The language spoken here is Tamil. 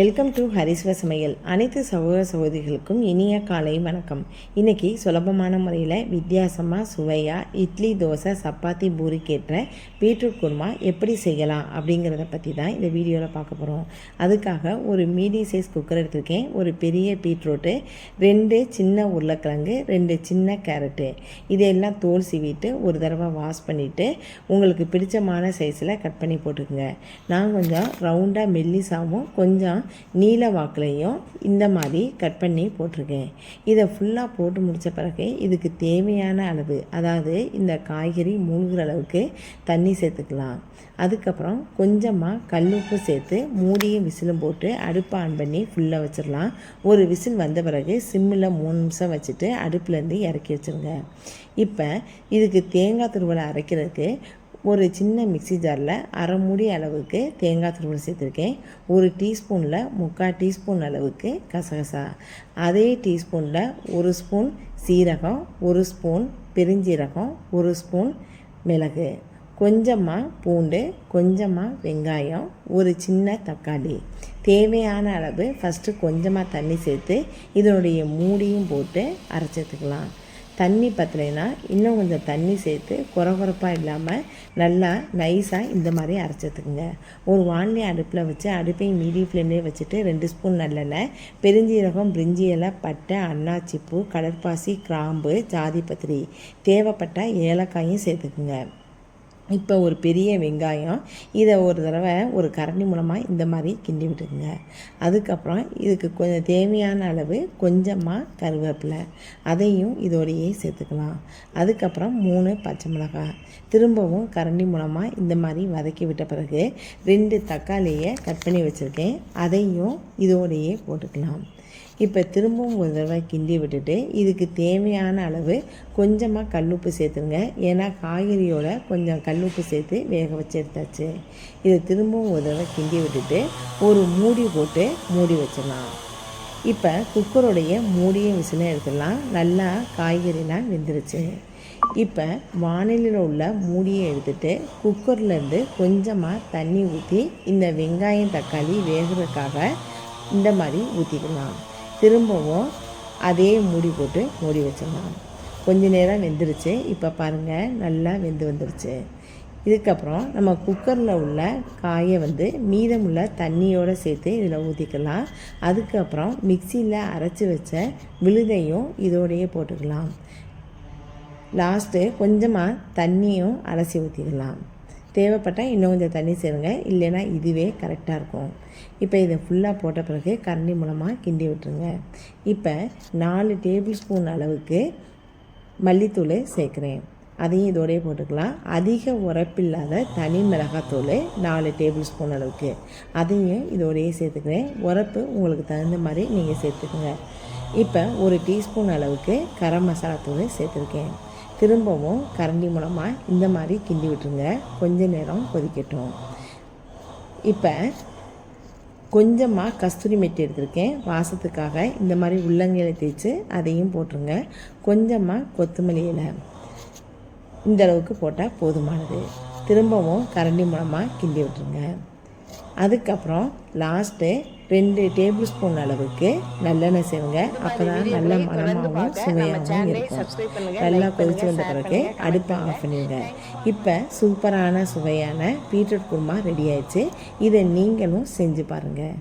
வெல்கம் டு ஹரிஸ்வ சமையல் அனைத்து சகோதர சகோதரிகளுக்கும் இனிய காலை வணக்கம். இன்றைக்கி சுலபமான முறையில் வித்தியாசமாக சுவையாக இட்லி தோசை சப்பாத்தி பூரிக்கேற்ற பீட்ரூட் குருமா எப்படி செய்யலாம் அப்படிங்கிறத பற்றி தான் இந்த வீடியோவில் பார்க்க போகிறோம் அதுக்காக ஒரு மீடியம் சைஸ் குக்கர் எடுத்திருக்கேன். ஒரு பெரிய பீட்ரூட்டு ரெண்டு சின்ன உருளைக்கிழங்கு ரெண்டு சின்ன கேரட்டு. இதையெல்லாம் தோல் சீவிட்டு ஒரு தடவை வாஷ் பண்ணிவிட்டு உங்களுக்கு பிடிச்சமான சைஸில் கட் பண்ணி போட்டுக்கோங்க. நான் கொஞ்சம் ரவுண்டாக மெல்லிசாவும் கொஞ்சம் நீல வாக்குலையும் இந்த மாதிரி கட் பண்ணி போட்டிருக்கேன். இதை ஃபுல்லாக போட்டு முடித்த பிறகு இதுக்கு தேவையான அளவு அதாவது இந்த காய்கறி மூழ்கிற அளவுக்கு தண்ணி சேர்த்துக்கலாம். அதுக்கப்புறம் கொஞ்சமாக கல்லுப்பு சேர்த்து மூடியும் விசிலும் போட்டு அடுப்பை ஆன் பண்ணி ஃபுல்லாக வச்சிடலாம். ஒரு விசில் வந்த பிறகு சிம்மில் மூணு நிமிஷம் வச்சுட்டு அடுப்புலேருந்து இறக்கி வச்சுருங்க. இப்போ இதுக்கு தேங்காய் துருவலை அரைக்கிறதுக்கு ஒரு சின்ன மிக்சி ஜாரில் அரை மூடி அளவுக்கு தேங்காய் துருவல் சேர்த்துருக்கேன். ஒரு டீஸ்பூனில் முக்கால் டீஸ்பூன் அளவுக்கு கசகசா. அதே டீஸ்பூனில் ஒரு ஸ்பூன் சீரகம் ஒரு ஸ்பூன் பெருஞ்சீரகம் ஒரு ஸ்பூன் மிளகு. கொஞ்சமாக பூண்டு கொஞ்சமாக வெங்காயம் ஒரு சின்ன தக்காளி. தேவையான அளவு ஃபஸ்ட்டு கொஞ்சமாக தண்ணி சேர்த்து இதனுடைய மூடியும் போட்டு அரைச்சத்துக்கலாம் தண்ணி பற்றலைன்னா இன்னும் கொஞ்சம் தண்ணி சேர்த்து குறகுறப்பாக இல்லாமல் நல்லா நைஸாக இந்த மாதிரி அரைச்சத்துக்குங்க ஒரு வானிலை அடுப்பில் வச்சு அடுப்பையும் மீடியம் ஃப்ளேம்லேயே வச்சுட்டு ரெண்டு ஸ்பூன் நல்லெண்ணெய் பெருஞ்சீரகம் பிரிஞ்சி இலை பட்டை அன்னாச்சிப்பூ கடற்பாசி கிராம்பு ஜாதி பத்திரி தேவைப்பட்ட ஏலக்காயும் சேர்த்துக்குங்க. இப்போ ஒரு பெரிய வெங்காயம் இதை ஒரு தடவை ஒரு கரண்டி மூலமாக இந்த மாதிரி கிண்டி விட்டுருங்க அதுக்கப்புறம் இதுக்கு கொஞ்சம் தேவையான அளவு கொஞ்சமாக கருவேப்பிலை அதையும் இதோடையே சேர்த்துக்கலாம். அதுக்கப்புறம் மூணு பச்சை மிளகாய். திரும்பவும் கரண்டி மூலமாக இந்த மாதிரி வதக்கி விட்ட பிறகு ரெண்டு தக்காளியை கட் பண்ணி வச்சுருக்கேன். அதையும் இதோடையே போட்டுக்கலாம். இப்போ திரும்பவும் ஒரு தடவை கிண்டி விட்டுட்டு இதுக்கு தேவையான அளவு கொஞ்சமாக கல்லுப்பு சேர்த்துருங்க. ஏன்னா காய்கறியோட கொஞ்சம் கல்லுப்பு சேர்த்து வேக வச்சு எடுத்தாச்சு. இதை திரும்பவும் ஒரு தடவை கிண்டி விட்டுட்டு ஒரு மூடி போட்டு மூடி வச்சிடலாம். இப்போ குக்கருடைய மூடிய விசிலும் எடுத்துடலாம். நல்லா காய்கறிலாம் வெந்துருச்சு. இப்போ வானிலையில் உள்ள மூடியை எடுத்துட்டு குக்கர்லேருந்து கொஞ்சமாக தண்ணி ஊற்றி இந்த வெங்காயம் தக்காளி வேகிறதுக்காக இந்த மாதிரி ஊற்றிக்கலாம் திரும்பவும் அதே மூடி போட்டு மூடி வச்சிடலாம். கொஞ்ச நேரம் வெந்துருச்சு. இப்போ பாருங்கள் நல்லா வெந்து வந்துருச்சு. இதுக்கப்புறம் நம்ம குக்கரில் உள்ள காயை வந்து மீதமுள்ள தண்ணியோடு சேர்த்து இதில் ஊற்றிக்கலாம் அதுக்கப்புறம் மிக்சியில் அரைச்சி வச்ச விழுதையும் இதோடையே போட்டுக்கலாம். லாஸ்ட்டு கொஞ்சமாக தண்ணியும் அலசி ஊற்றிக்கலாம் தேவைப்பட்டால் இன்னும் கொஞ்சம் தண்ணி சேருங்க. இல்லைன்னா இதுவே கரெக்டாக இருக்கும். இப்போ இதை ஃபுல்லாக போட்ட பிறகு கரண்டி மூலமாக கிண்டி விட்டுருங்க. இப்போ நாலு டேபிள் ஸ்பூன் அளவுக்கு மல்லித்தூள் சேர்க்குறேன். அதையும் இதோடய போட்டுக்கலாம். அதிக உரப்பில்லாத தனி மிளகாத்தூள் நாலு டேபிள் ஸ்பூன் அளவுக்கு. அதையும் இதோடையே சேர்த்துக்கிறேன். உரப்பு உங்களுக்கு தகுந்த மாதிரி நீங்கள் சேர்த்துக்குங்க. இப்போ ஒரு டீஸ்பூன் அளவுக்கு கரம் மசாலா தூள் சேர்த்துருக்கேன். திரும்பவும் கரண்டி மூலமாக இந்த மாதிரி கிண்டி விட்டுருங்க. கொஞ்ச நேரம் கொதிக்கட்டும். இப்போ கொஞ்சமாக கஸ்தூரி மெட்டி எடுத்திருக்கேன். வாசத்துக்காக இந்த மாதிரி உள்ளங்கையில் தேய்ச்சி அதையும் போட்டுருங்க. கொஞ்சமாக கொத்தமல்லி இலை இந்த அளவுக்கு போட்டால் போதுமானது. திரும்பவும் கரண்டி மூலமாக கிண்டி விட்டுருங்க. அதுக்கப்புறம் லாஸ்ட்டு ரெண்டு டேபிள் ஸ்பூன் அளவுக்கு நல்லெண்ணெய் சேருங்க. அப்போ தான் நல்ல மனமாகவும் சுவையாகவும் இருக்கும். நல்லா கொதிச்சு வந்த பிறகு அடுப்பை ஆஃப் பண்ணிடுங்க. இப்போ சூப்பரான சுவையான பீட்ரூட் குருமா ரெடி ஆயிடுச்சு. இதை நீங்களும் செஞ்சு பாருங்கள்